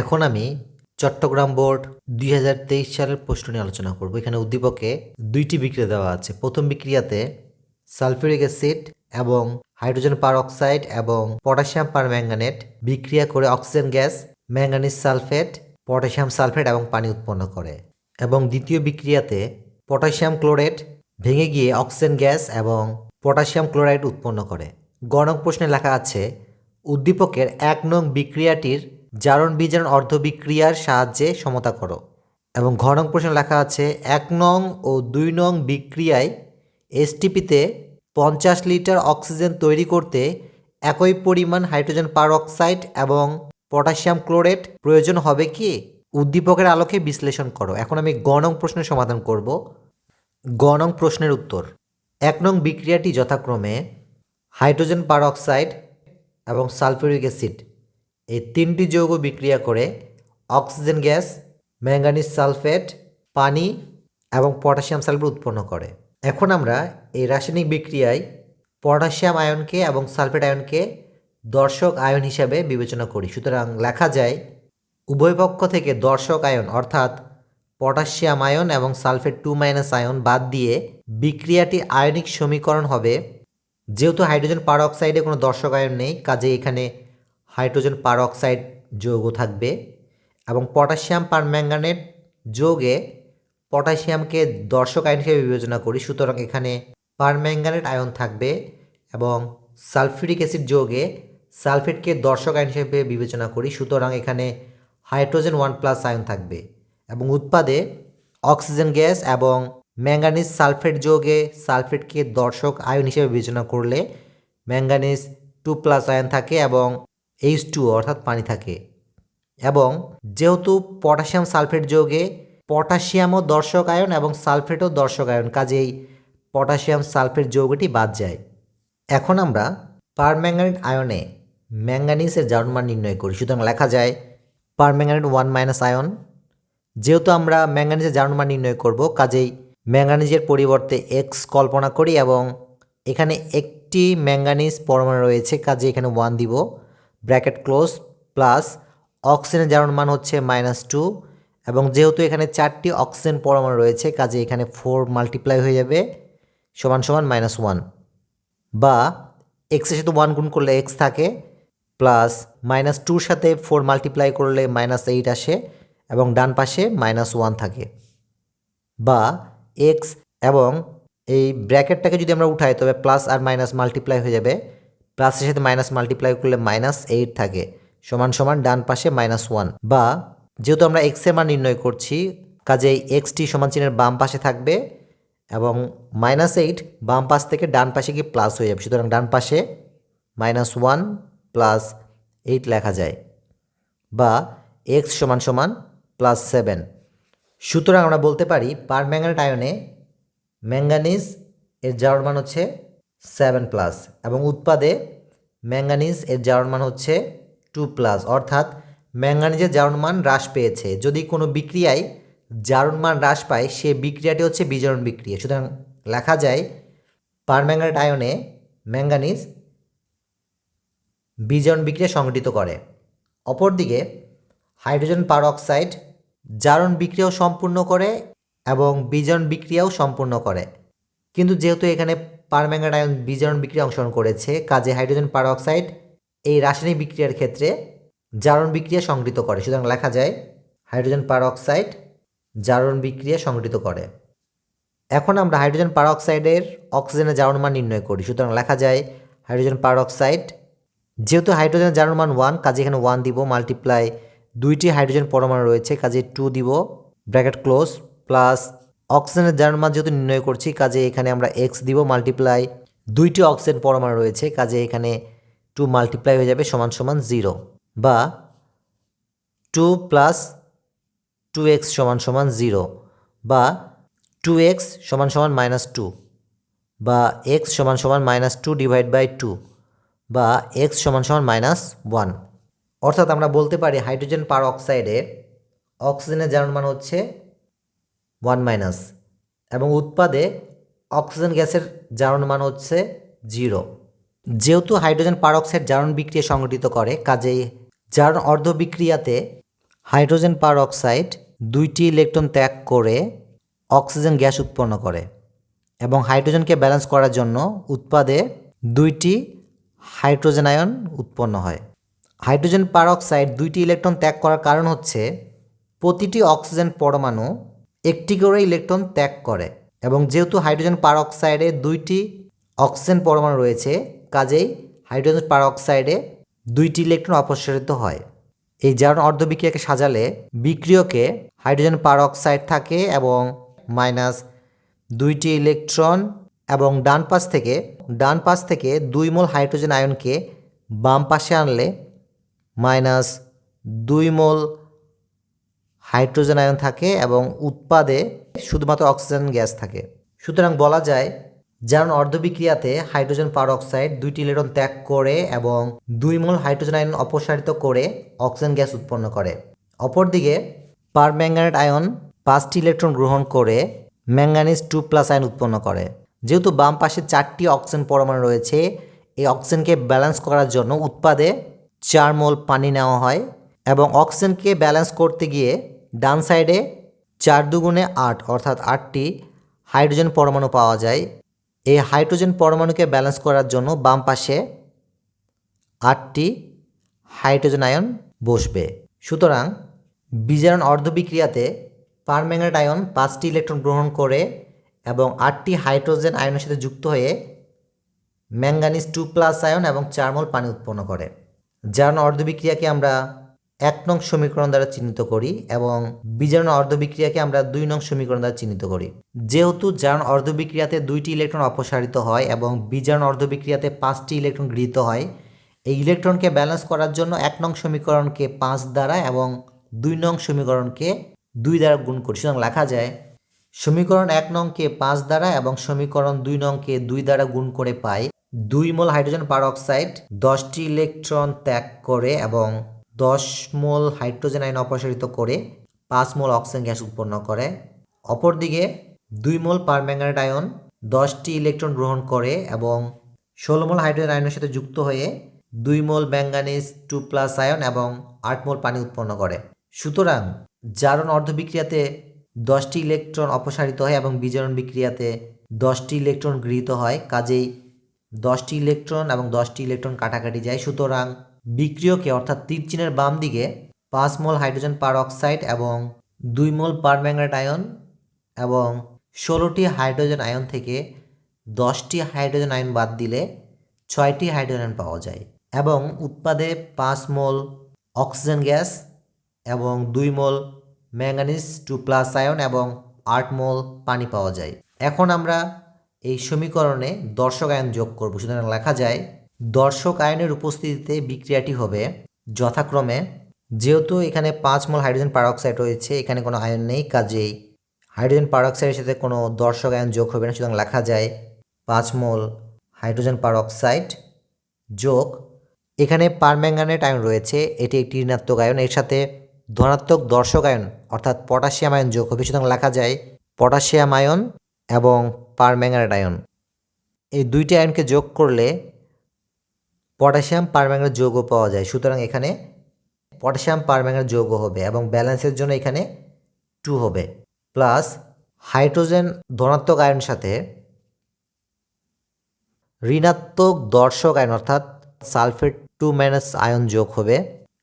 এখন আমি চট্টগ্রাম বোর্ড দুই হাজার তেইশ সালের প্রশ্ন নিয়ে আলোচনা করব। এখানে উদ্দীপকে দুইটি বিক্রিয়া দেওয়া আছে। প্রথম বিক্রিয়াতে সালফিউরিক অ্যাসিড এবং হাইড্রোজেন পার অক্সাইড এবং পটাশিয়াম পার ম্যাঙ্গানেট বিক্রিয়া করে oxygen gas manganese sulphate, potassium sulphate এবং পানি উৎপন্ন করে। এবং দ্বিতীয় বিক্রিয়াতে পটাশিয়াম ক্লোরেট ভেঙে গিয়ে অক্সিজেন গ্যাস এবং পটাশিয়াম ক্লোরাইড উৎপন্ন করে। গণক প্রশ্নে লেখা আছে, উদ্দীপকের এক নং বিক্রিয়াটির জারণ বিজারণ অর্ধবিক্রিয়ার সাহায্যে সমতা করো। এবং ঘ নং প্রশ্নে লেখা আছে, এক নং ও দুই নং বিক্রিয়ায় এসটিপিতে পঞ্চাশ লিটার অক্সিজেন তৈরি করতে একই পরিমাণ হাইড্রোজেন পার অক্সাইড এবং পটাশিয়াম ক্লোরেট প্রয়োজন হবে কি? উদ্দীপকের আলোকে বিশ্লেষণ করো। এখন আমি গ নং প্রশ্নের সমাধান করব। গ নং প্রশ্নের উত্তর। এক নং বিক্রিয়াটি যথাক্রমে হাইড্রোজেন পার অক্সাইড এবং সালফিউরিক অ্যাসিড এই তিনটি যৌগ বিক্রিয়া করে অক্সিজেন গ্যাস ম্যাঙ্গানিজ সালফেট, পানি এবং পটাশিয়াম সালফেট উৎপন্ন করে। এখন আমরা এই রাসায়নিক বিক্রিয়ায় পটাশিয়াম আয়নকে এবং সালফেট আয়নকে দর্শক আয়ন হিসাবে বিবেচনা করি। সুতরাং লেখা যায়, উভয় পক্ষ থেকে দর্শক আয়ন অর্থাৎ পটাশিয়াম আয়ন এবং সালফেট টু মাইনাস আয়ন বাদ দিয়ে বিক্রিয়াটি আয়নিক সমীকরণ হবে। যেহেতু হাইড্রোজেন পার অক্সাইডে কোনো দর্শক আয়ন নেই কাজে এখানে হাইড্রোজেন পার অক্সাইড যৌগ থাকবে এবং পটাশিয়াম পার ম্যাঙ্গানেট যৌগে পটাশিয়ামকে দর্শক আয়ন হিসেবে বিবেচনা করি। সুতরাং এখানে পারম্যাঙ্গানেট আয়ন থাকবে এবং সালফিউরিক অ্যাসিড যোগে সালফেটকে দর্শক আয়ন হিসেবে বিবেচনা করি। সুতরাং এখানে হাইড্রোজেন ওয়ান প্লাস আয়ন থাকবে এবং উৎপাদে অক্সিজেন গ্যাস এবং ম্যাঙ্গানিজ সালফেট যোগে সালফেটকে দর্শক আয়ন হিসেবে বিবেচনা করলে ম্যাঙ্গানিজ টু প্লাস আয়ন থাকে এবং এইচ টু অর্থাৎ পানি থাকে এবং যেহেতু পটাশিয়াম সালফেট যৌগে পটাশিয়ামও দর্শক আয়ন এবং সালফেটও দর্শক আয়ন, কাজেই পটাশিয়াম সালফেট যৌগটি বাদ যায়। এখন আমরা পারম্যাঙ্গানেট আয়নে ম্যাঙ্গানিজের জারণমান নির্ণয় করি। সুতরাং লেখা যায় পারম্যাঙ্গানেট ওয়ান মাইনাস আয়ন। যেহেতু আমরা ম্যাঙ্গানিজের জারণমান নির্ণয় করব, কাজেই ম্যাঙ্গানিজের পরিবর্তে এক্স কল্পনা করি এবং এখানে একটি ম্যাঙ্গানিজ পরমাণু রয়েছে, কাজে এখানে ওয়ান দিব। ব্র্যাকেট ক্লোজ প্লাস অক্সিজেনের জারণ মান হচ্ছে মাইনাস টু এবং যেহেতু এখানে চারটি অক্সিজেন পরমাণু রয়েছে, কাজে এখানে ফোর মাল্টিপ্লাই হয়ে যাবে সমান সমান মাইনাস ওয়ান। বা এক্সের সাথে ওয়ান গুণ করলে এক্স থাকে প্লাস মাইনাস টুর সাথে ফোর মাল্টিপ্লাই করলে মাইনাস এইট আসে এবং ডান পাশে মাইনাস ওয়ান থাকে। বা এক্স এবং এই ব্র্যাকেটটাকে যদি আমরা উঠাই, তবে প্লাস আর মাইনাস মাল্টিপ্লাই হয়ে যাবে প্লাসের সাথে মাইনাস মাল্টিপ্লাই করলে মাইনাস এইট থাকে। সমান সমান ডান পাশে মাইনাস ওয়ান বা যেহেতু আমরা এক্সের মান নির্ণয় করছি কাজেই এক্সটি সমান চিহ্নের বাম পাশে থাকবে এবং মাইনাস এইট বাম পাশ থেকে ডান পাশে গিয়ে প্লাস হয়ে যাবে। সুতরাং ডান পাশে মাইনাস ওয়ান প্লাস এইট লেখা যায়। বা এক্স সমান সমান প্লাস সেভেন সুতরাং আমরা বলতে পারি পার ম্যাঙ্গানেট আয়নে ম্যাঙ্গানিজ এর যাওয়ার মান হচ্ছে সেভেন প্লাস এবং উৎপাদে ম্যাঙ্গানিজ এর যাওয়ার মান হচ্ছে টু প্লাস অর্থাৎ ম্যাঙ্গানিজের জারণ মান হ্রাস পেয়েছে। যদি কোনো বিক্রিয়ায় জারণ মান হ্রাস পায়, সে বিক্রিয়াটি হচ্ছে বিজারণ বিক্রিয়া। সুতরাং লেখা যায় পারম্যাঙ্গানেট আয়নে ম্যাঙ্গানিজ বিজারণ বিক্রিয়া সংঘটিত করে। অপরদিকে হাইড্রোজেন পারঅক্সাইড জারণ বিক্রিয়াও সম্পূর্ণ করে এবং বিজারণ বিক্রিয়াও সম্পূর্ণ করে। কিন্তু যেহেতু এখানে পারম্যাঙ্গানেট আয়ন বিজারণ বিক্রিয়া অংশগ্রহণ করেছে। কাজে হাইড্রোজেন পারঅক্সাইড এই রাসায়নিক বিক্রিয়ার ক্ষেত্রে জারণ বিক্রিয়া সংগৃহীত করে। সুতরাং লেখা যায়, হাইড্রোজেন পারঅক্সাইড জারণ বিক্রিয়া সংঘটিত করে। এখন আমরা হাইড্রোজেন পারঅক্সাইডের অক্সিজেনের জারণ মান নির্ণয় করি। সুতরাং লেখা যায়, হাইড্রোজেন পারঅক্সাইড, যেহেতু হাইড্রোজেনের জারণ মান ওয়ান কাজে এখানে ওয়ান দিব মাল্টিপ্লাই দুইটি হাইড্রোজেন পরমাণু রয়েছে, কাজে টু দিব ব্র্যাকেট ক্লোজ প্লাস অক্সিজেনের জারণ মান যেহেতু নির্ণয় করছি, কাজে এখানে আমরা এক্স দিব মাল্টিপ্লাই দুইটি অক্সিজেন পরমাণু রয়েছে, কাজে এখানে টু মাল্টিপ্লাই হয়ে যাবে সমান সমান জিরো বা টু প্লাস টু এক্স সমান সমান জিরো বা টু এক্স সমান সমান মাইনাস টু বা এক্স সমান সমান minus two divide by two বা এক্স সমান সমান মাইনাস ওয়ান অর্থাৎ আমরা বলতে পারি হাইড্রোজেন পার অক্সাইডে অক্সিজেনের জারণ মান হচ্ছে ওয়ান মাইনাস এবং উৎপাদে অক্সিজেন গ্যাসের জারণ মান হচ্ছে জিরো। যেহেতু হাইড্রোজেন পারঅক্সাইড জারণ বিক্রিয়া সংঘটিত করে, কাজেই জারণ অর্ধ বিক্রিয়াতে হাইড্রোজেন পার অক্সাইড দুইটি ইলেকট্রন ত্যাগ করে অক্সিজেন গ্যাস উৎপন্ন করে এবং হাইড্রোজেনকে ব্যালেন্স করার জন্য উৎপাদে দুইটি হাইড্রোজেন আয়ন উৎপন্ন হয়। হাইড্রোজেন পার অক্সাইড দুইটি ইলেকট্রন ত্যাগ করার কারণ হচ্ছে প্রতিটি অক্সিজেন পরমাণু একটি করে ইলেকট্রন ত্যাগ করে এবং যেহেতু হাইড্রোজেন পার অক্সাইডে দুইটি অক্সিজেন পরমাণু রয়েছে, কাজেই হাইড্রোজেন পার অক্সাইডে দুইটি ইলেকট্রন অপসারিত হয়। এই জারণ অর্ধবিক্রিয়াকে সাজালে বিক্রিয়কে হাইড্রোজেন পার অক্সাইড থাকে এবং মাইনাস দুইটি ইলেকট্রন এবং ডান পাশ থেকে, ডান পাশ থেকে দুই মোল হাইড্রোজেন আয়নকে বাম পাশে আনলে মাইনাস দুই মোল হাইড্রোজেন আয়ন থাকে এবং উৎপাদে শুধুমাত্র অক্সিজেন গ্যাস থাকে। সুতরাং বলা যায় যেমন অর্ধবিক্রিয়াতে হাইড্রোজেন পার অক্সাইড দুইটি ইলেকট্রন ত্যাগ করে এবং দুই মোল হাইড্রোজেন আয়ন অপসারিত করে অক্সিজেন গ্যাস উৎপন্ন করে। অপরদিকে, পার ম্যাঙ্গানেট আয়ন পাঁচটি ইলেকট্রন গ্রহণ করে ম্যাঙ্গানিজ টু প্লাস আয়ন উৎপন্ন করে। যেহেতু বাম পাশে চারটি অক্সিজেন পরমাণু রয়েছে, এই অক্সিজেনকে ব্যালেন্স করার জন্য উৎপাদে চার মোল পানি নেওয়া হয় এবং অক্সিজেনকে ব্যালেন্স করতে গিয়ে ডান সাইডে চার দুগুণে আট, অর্থাৎ আটটি হাইড্রোজেন পরমাণু পাওয়া যায়। এই হাইড্রোজেন পরমাণুকে ব্যালেন্স করার জন্য বাম পাশে আটটি হাইড্রোজেন আয়ন বসবে। সুতরাং বিজারণ অর্ধবিক্রিয়াতে পারম্যাঙ্গানেট আয়ন পাঁচটি ইলেকট্রন গ্রহণ করে এবং আটটি হাইড্রোজেন আয়নের সাথে যুক্ত হয়ে ম্যাঙ্গানিজ টু প্লাস আয়ন এবং চার মোল পানি উৎপন্ন করে। জারণ অর্ধবিক্রিয়াকে আমরা এক নং সমীকরণ দ্বারা চিহ্নিত করি এবং বিজারণ অর্ধবিক্রিয়াকে আমরা দুই নং সমীকরণ দ্বারা চিহ্নিত করি। যেহেতু জারণ অর্ধবিক্রিয়াতে দুইটি ইলেকট্রন অপসারিত হয় এবং বিজারণ অর্ধবিক্রিয়াতে পাঁচটি ইলেকট্রন গৃহীত হয়, এই ইলেকট্রনকে ব্যালেন্স করার জন্য এক নং সমীকরণকে পাঁচ দ্বারা এবং দুই নং সমীকরণকে দুই দ্বারা গুণ করি। সুতরাং লেখা যায়, সমীকরণ এক নংকে পাঁচ দ্বারা এবং সমীকরণ দুই নংকে দুই দ্বারা গুণ করে পাই দুই মোল হাইড্রোজেন পার অক্সাইড দশটি ইলেকট্রন ত্যাগ করে এবং দশ মোল হাইড্রোজেন আয়ন অপসারিত করে পাঁচ মোল অক্সিজেন গ্যাস উৎপন্ন করে। অপরদিকে দুই মোল পারম্যাঙ্গানেট আয়ন দশটি ইলেকট্রন গ্রহণ করে এবং ষোলো মোল হাইড্রোজেন আয়নের সাথে যুক্ত হয়ে দুই mole manganese two plus ion এবং আট মোল পানি উৎপন্ন করে। সুতরাং জারণ অর্ধবিক্রিয়াতে দশটি ইলেকট্রন অপসারিত হয় এবং বিজারণ বিক্রিয়াতে দশটি ইলেকট্রন গৃহীত হয়। কাজেই দশটি ইলেকট্রন এবং দশটি ইলেকট্রন কাটাকাটি যায়। সুতরাং বিক্রিয়কে, অর্থাৎ তীর চিহ্নের বাম দিকে পাঁচ মোল হাইড্রোজেন পার অক্সাইড এবং দুই মোল পারম্যাঙ্গানেট আয়ন এবং ষোলোটি হাইড্রোজেন আয়ন থেকে দশটি হাইড্রোজেন আয়ন বাদ দিলে ছয়টি হাইড্রোজেন পাওয়া যায় এবং উৎপাদে পাঁচ মোল অক্সিজেন গ্যাস এবং দুই mole manganese two plus ion এবং আট মোল পানি পাওয়া যায়। এখন আমরা এই সমীকরণে দর্শক আয়ন যোগ করব। সুতরাং লেখা যায় দর্শক আয়নের উপস্থিতিতে বিক্রিয়াটি হবে যথাক্রমে, যেহেতু এখানে পাঁচ মোল হাইড্রোজেন পারঅক্সাইড রয়েছে, এখানে কোনো আয়ন নেই, কাজেই হাইড্রোজেন পারঅক্সাইডের সাথে কোনো দর্শক আয়ন যোগ হবে না, সুতরাং লেখা যায় পাঁচ মোল হাইড্রোজেন পারঅক্সাইড যোগ। এখানে পারম্যাঙ্গানেট আয়ন রয়েছে, এটি একটি ঋণাত্মক আয়ন, এর সাথে ধনাত্মক দর্শক আয়ন, অর্থাৎ পটাশিয়াম আয়ন যোগ হবে, সুতরাং লেখা যায় পটাশিয়াম আয়ন এবং পারম্যাঙ্গানেট আয়ন। এই দুইটি আয়নকে যোগ করলে পটাশিয়াম পারম্যাঙ্গানেট যৌগ পাওয়া যায়। সুতরাং এখানে পটাশিয়াম পারম্যাঙ্গানেট যৌগ হবে এবং ব্যালেন্সের জন্য এখানে টু হবে। প্লাস হাইড্রোজেন ধনাত্মক আয়নের সাথে ঋণাত্মক দর্শক আয়ন, অর্থাৎ সালফেট টু মাইনাস আয়ন যোগ হবে।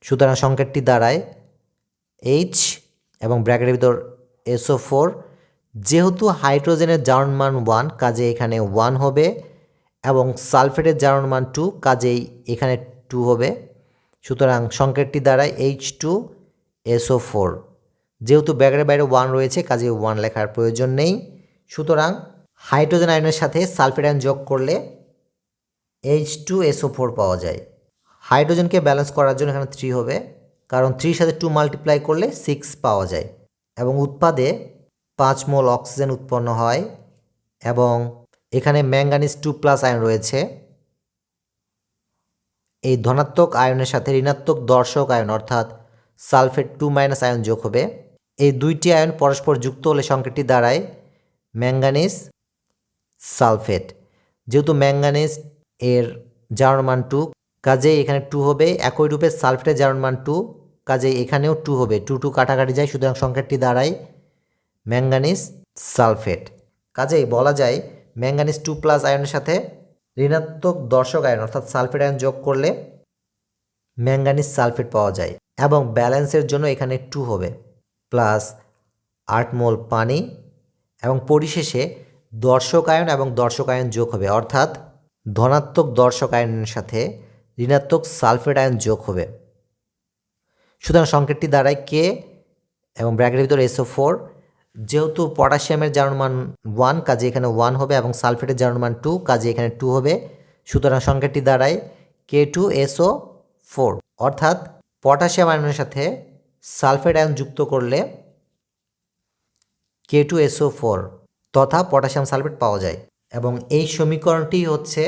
সুতরাং সংকেতটি দাঁড়ায় এইচ এবং ব্র্যাকেটের ভিতর এসও ফোর যেহেতু হাইড্রোজেনের জার্ন মান ওয়ান কাজে এখানে ওয়ান হবে। এবং সালফেটের জারণ মান টু কাজেই এখানে টু হবে। সুতরাং সংকেতটি দ্বারা এইচ টু এসও ফোর যেহেতু ব্যাগের বাইরে ওয়ান রয়েছে, কাজে ওয়ান লেখার প্রয়োজন নেই। সুতরাং হাইড্রোজেন আয়নের সাথে সালফেট আয়ন যোগ করলে এইচ টু এসও ফোর পাওয়া যায়। হাইড্রোজেনকে ব্যালেন্স করার জন্য এখানে থ্রি হবে, কারণ থ্রির সাথে টু মাল্টিপ্লাই করলে সিক্স পাওয়া যায়। এবং উৎপাদে পাঁচ মোল অক্সিজেন উৎপন্ন হয় এবং এখানে ম্যাঙ্গানিজ টু প্লাস আয়ন রয়েছে। এই ধনাত্মক আয়নের সাথে ঋণাত্মক দর্শক আয়ন, অর্থাৎ সালফেট টু মাইনাস আয়ন যোগ হবে। এই দুইটি আয়ন পরস্পর যুক্ত হলে সংকেতটি দাঁড়ায় ম্যাঙ্গানিজ সালফেট। যেহেতু ম্যাঙ্গানিজ এর জারণ মান টু, কাজেই এখানে টু হবে। একই রূপে সালফেটের জারণ মান টু কাজে এখানেও টু হবে। টু টু কাটাকাটি যায়, সুতরাং সংখ্যাটি দাঁড়ায় ম্যাঙ্গানিজ সালফেট। কাজেই বলা যায় ম্যাঙ্গানিজ টু প্লাস আয়নের সাথে ঋণাত্মক দর্শক আয়ন, অর্থাৎ সালফেট আয়ন যোগ করলে ম্যাঙ্গানিজ সালফেট পাওয়া যায় এবং ব্যালেন্সের জন্য এখানে টু হবে, প্লাস আট মোল পানি এবং পরিশেষে দর্শক আয়ন এবং দর্শক আয়ন যোগ হবে, অর্থাৎ ধনাত্মক দর্শক আয়নের সাথে ঋণাত্মক সালফেট আয়ন যোগ হবে। সুতরাং সংকেতটি দাঁড়ায় কে এবং ব্র্যাকেটের ভিতরে এসও ফোর যেহেতু পটাশিয়ামের জারণ মান ওয়ান কাজে এখানে ওয়ান হবে এবং সালফেটের জারণ মান টু কাজে এখানে টু হবে। সুতরাং সংকেতটি দাঁড়ায় K two S O four অর্থাৎ পটাশিয়াম আয়নের সাথে সালফেট আয়ন যুক্ত করলে K two S O four তথা পটাশিয়াম সালফেট পাওয়া যায়। এবং এই সমীকরণটি হচ্ছে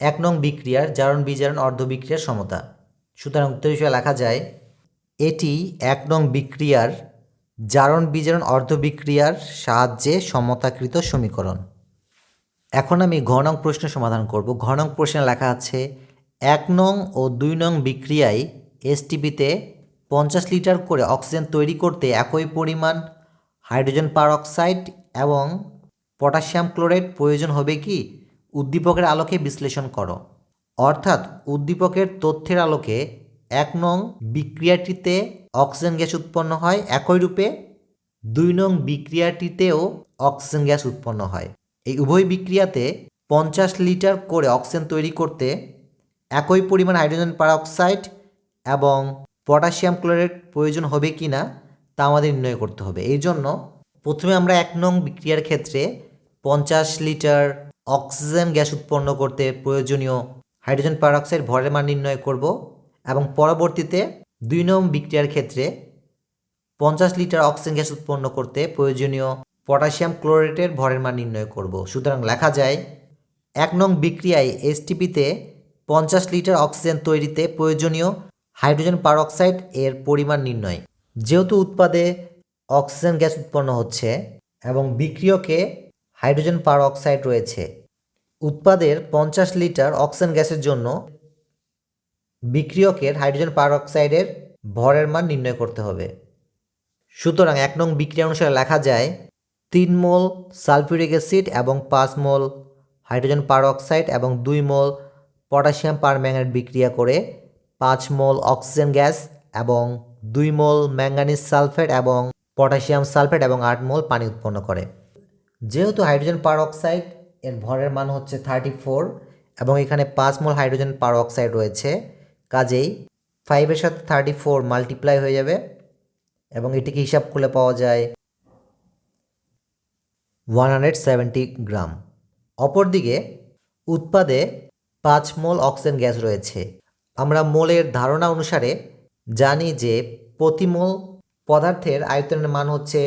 এক নং বিক্রিয়ার জারণ বিজারণ অর্ধ বিক্রিয়ার সমতা। সুতরাং উত্তর হিসেবে লেখা যায়, এটি এক নং বিক্রিয়ার জারণ বিজারণ অর্ধ বিক্রিয়ার সাহায্যে সমতাকৃত সমীকরণ। এখন আমি ঘ নং প্রশ্নের সমাধান করব। ঘ নং প্রশ্নে লেখা আছে, এক নং ও দুই নং বিক্রিয়ায় এসটিপিতে পঞ্চাশ লিটার করে অক্সিজেন তৈরি করতে একই পরিমাণ হাইড্রোজেন পারঅক্সাইড এবং পটাশিয়াম ক্লোরাইড প্রয়োজন হবে কি? উদ্দীপকের আলোকে বিশ্লেষণ করো। অর্থাৎ উদ্দীপকের তথ্যের আলোকে এক নং বিক্রিয়াটিতে অক্সিজেন গ্যাস উৎপন্ন হয় একই রূপে। দুই নং বিক্রিয়াটিতেও অক্সিজেন গ্যাস উৎপন্ন হয়। এই উভয় বিক্রিয়াতে পঞ্চাশ লিটার করে অক্সিজেন তৈরি করতে একই পরিমাণ হাইড্রোজেন পারঅক্সাইড এবং পটাশিয়াম ক্লোরাইড প্রয়োজন হবে কি না তা আমাদের নির্ণয় করতে হবে। এই জন্য প্রথমে আমরা এক নং বিক্রিয়ার ক্ষেত্রে পঞ্চাশ লিটার অক্সিজেন গ্যাস উৎপন্ন করতে প্রয়োজনীয় হাইড্রোজেন পারঅক্সাইড ভরের মান নির্ণয় করব এবং পরবর্তীতে দুই নং বিক্রিয়ার ক্ষেত্রে পঞ্চাশ লিটার অক্সিজেন গ্যাস উৎপন্ন করতে প্রয়োজনীয় পটাশিয়াম ক্লোরেটের ভরের মান নির্ণয় করব। সুতরাং লেখা যায়, এক নং বিক্রিয়ায় এসটিপিতে পঞ্চাশ লিটার অক্সিজেন তৈরিতে প্রয়োজনীয় হাইড্রোজেন পারঅক্সাইড এর পরিমাণ নির্ণয়। যেহেতু উৎপাদে অক্সিজেন গ্যাস উৎপন্ন হচ্ছে এবং বিক্রিয়কে হাইড্রোজেন পারঅক্সাইড রয়েছে, উৎপাদের পঞ্চাশ লিটার অক্সিজেন গ্যাসের জন্য বিক্রিয়কের হাইড্রোজেন পারঅক্সাইডের ভরের মান নির্ণয় করতে হবে। সুতরাং এক নং বিক্রিয়া অনুসারে লেখা যায়, তিন মোল সালফিউরিক অ্যাসিড এবং পাঁচ মোল হাইড্রোজেন পারঅক্সাইড এবং দুই মোল পটাশিয়াম পারম্যাঙ্গানেট বিক্রিয়া করে পাঁচ মোল অক্সিজেন গ্যাস এবং দুই মোল ম্যাঙ্গানিজ সালফেট এবং পটাশিয়াম সালফেট এবং আট মোল পানি উৎপন্ন করে। যেহেতু হাইড্রোজেন পারঅক্সাইড এর ভরের মান হচ্ছে থার্টি ফোর এবং এখানে পাঁচ মোল হাইড্রোজেন পারঅক্সাইড রয়েছে কাজেই ফাইভের সাথে থার্টি ফোর মাল্টিপ্লাই হয়ে যাবে এবং এটিকে হিসাব করলে পাওয়া যায় ওয়ান হান্ড্রেড সেভেন্টি গ্রাম। অপরদিকে উৎপাদে পাঁচ মোল অক্সিজেন গ্যাস রয়েছে। আমরা মোলের ধারণা অনুসারে জানি যে প্রতি মোল পদার্থের আয়তনের মান হচ্ছে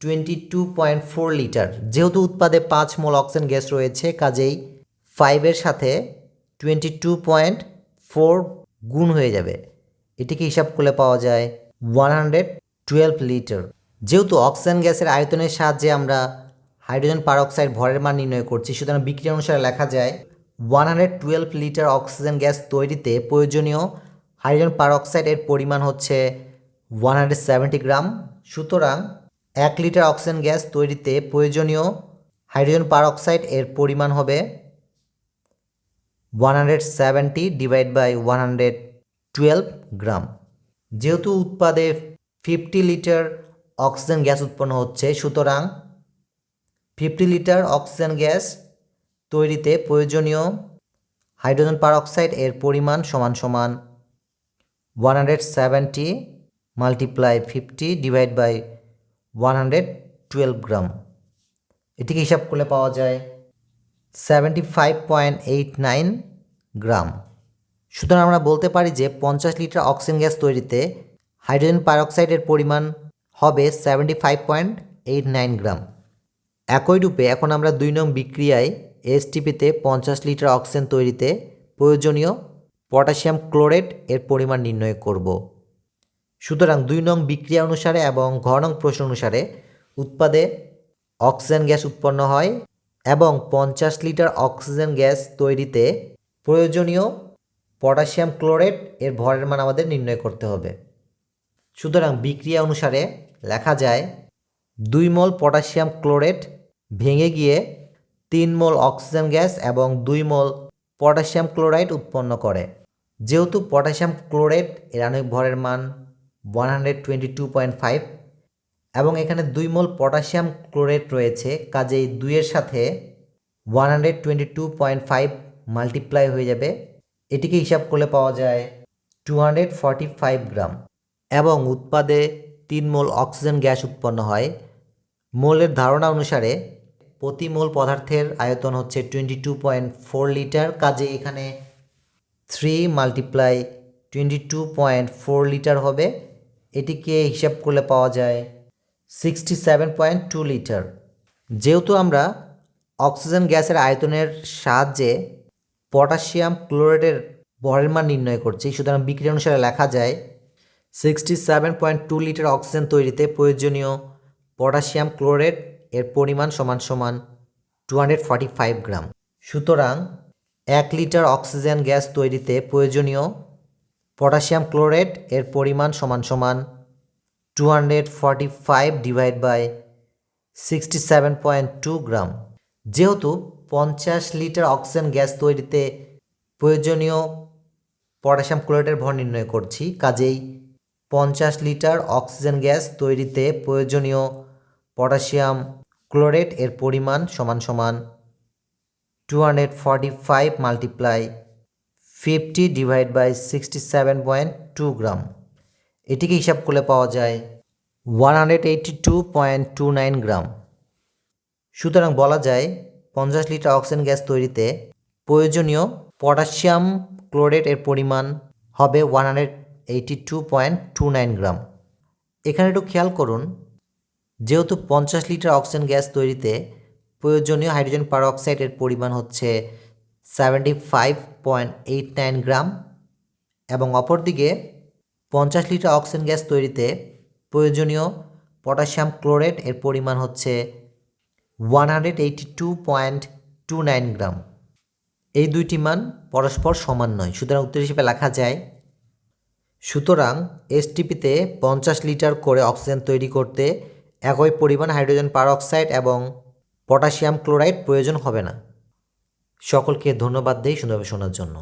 twenty two point four litre যেহেতু উৎপাদে পাঁচ মোল অক্সিজেন গ্যাস রয়েছে, কাজেই ফাইভের সাথে টোয়েন্টি টু পয়েন্ট ফোর গুণ হয়ে যাবে। এটিকে হিসাব করলে পাওয়া যায় ওয়ান হান্ড্রেড টুয়েলভ লিটার যেহেতু অক্সিজেন গ্যাসের আয়তনের সাহায্যে আমরা হাইড্রোজেন পারঅক্সাইড ভরের মান নির্ণয় করছি, সুতরাং বিক্রিয়া অনুসারে লেখা যায় one hundred twelve litre oxygen gas তৈরিতে প্রয়োজনীয় হাইড্রোজেন পারঅক্সাইড এর পরিমাণ হচ্ছে ওয়ান হান্ড্রেড সেভেন্টি গ্রাম। সুতরাং এক লিটার অক্সিজেন গ্যাস তৈরিতে প্রয়োজনীয় হাইড্রোজেন পারঅক্সাইড এর পরিমাণ হবে one hundred seventy divide by one hundred twelve gram যেহেতু উৎপাদে ফিফটি লিটার অক্সিজেন গ্যাস উৎপন্ন হচ্ছে, সুতরাং ফিফটি লিটার অক্সিজেন গ্যাস তৈরিতে প্রয়োজনীয় হাইড্রোজেন পারঅক্সাইড এর পরিমাণ সমান সমান one hundred seventy multiply fifty divide by one hundred twelve gram এটিকে হিসাব করলে পাওয়া যায় seventy five point eight nine gram. সুতরাং আমরা বলতে পারি যে পঞ্চাশ লিটার অক্সিজেন গ্যাস তৈরিতে হাইড্রোজেন পারঅক্সাইডের পরিমাণ হবে seventy five point eight nine gram. একই রূপে এখন আমরা দুই নং বিক্রিয়ায় এসটিপিতে পঞ্চাশ লিটার অক্সিজেন তৈরিতে প্রয়োজনীয় পটাশিয়াম ক্লোরেট এর পরিমাণ নির্ণয় করব। সুতরাং দুই নং বিক্রিয়া অনুসারে এবং ঘ নং প্রশ্ন অনুসারে উৎপাদে অক্সিজেন গ্যাস উৎপন্ন হয় এবং পঞ্চাশ লিটার অক্সিজেন গ্যাস তৈরিতে প্রয়োজনীয় পটাশিয়াম ক্লোরেট এর ভরের মান আমাদের নির্ণয় করতে হবে। সুতরাং বিক্রিয়া অনুসারে লেখা যায়, দুই মোল পটাশিয়াম ক্লোরেট ভেঙে গিয়ে তিন মোল অক্সিজেন গ্যাস এবং দুই মোল পটাশিয়াম ক্লোরাইড উৎপন্ন করে। যেহেতু পটাশিয়াম ক্লোরেট এর আণবিক ভরের মান one hundred twenty two point five এবং এখানে দুই মোল পটাশিয়াম ক্লোরেট রয়েছে, কাজেই দুইয়ের সাথে one hundred twenty two point five multiply হয়ে যাবে। এটিকে হিসাব করলে পাওয়া যায় two hundred forty five gram. এবং উৎপাদে তিন মোল অক্সিজেন গ্যাস উৎপন্ন হয়। মোলের ধারণা অনুসারে প্রতি মোল পদার্থের আয়তন হচ্ছে twenty two point four litre, কাজে এখানে three multiply twenty two point four litre হবে। এটিকে হিসাব করলে পাওয়া যায় sixty seven point two litre যেহেতু আমরা অক্সিজেন গ্যাসের আয়তনের সাহায্যে পটাশিয়াম ক্লোরাইডের ভরের মান নির্ণয় করছি, সুতরাং বিক্রিয়া অনুসারে লেখা যায় sixty seven point two litre oxygen তৈরিতে প্রয়োজনীয় পটাশিয়াম ক্লোরাইড এর পরিমাণ সমান সমান two hundred forty five gram. সুতরাং এক লিটার অক্সিজেন গ্যাস তৈরিতে প্রয়োজনীয় পটাশিয়াম ক্লোরাইড এর পরিমাণ সমান সমান two hundred forty five divide by sixty seven point two gram যেহেতু পঞ্চাশ লিটার অক্সিজেন গ্যাস তৈরিতে প্রয়োজনীয় পটাশিয়াম ক্লোরাইডের ভর নির্ণয় করছি, কাজেই পঞ্চাশ লিটার অক্সিজেন গ্যাস তৈরিতে প্রয়োজনীয় পটাশিয়াম ক্লোরাইড এর পরিমাণ সমান সমান two hundred forty five multiply fifty divide by sixty seven point two gram এটিকে হিসাব করলে পাওয়া যায় one hundred eighty two point two nine gram. সুতরাং বলা যায় পঞ্চাশ লিটার অক্সিজেন গ্যাস তৈরিতে প্রয়োজনীয় পটাশিয়াম ক্লোরেট এর পরিমাণ হবে one hundred eighty two point two nine gram. এখানে একটু খেয়াল করুন, যেহেতু পঞ্চাশ লিটার অক্সিজেন গ্যাস তৈরিতে প্রয়োজনীয় হাইড্রোজেন পারঅক্সাইডের পরিমাণ হচ্ছে seventy five point eight nine gram এবং অপরদিকে পঞ্চাশ লিটার অক্সিজেন গ্যাস তৈরিতে প্রয়োজনীয় পটাশিয়াম ক্লোরাইড এর পরিমাণ হচ্ছে one hundred eighty two point two nine gram. এই দুইটি মান পরস্পর সমান নয়, সুতরাং উত্তর হিসেবে লেখা যায়, সুতরাং এসটিপিতে পঞ্চাশ লিটার করে অক্সিজেন তৈরি করতে একই পরিমাণ হাইড্রোজেন পারঅক্সাইড এবং পটাশিয়াম ক্লোরাইড প্রয়োজন হবে না। সকলকে ধন্যবাদ দেই সুন্দরভাবে শোনার জন্য।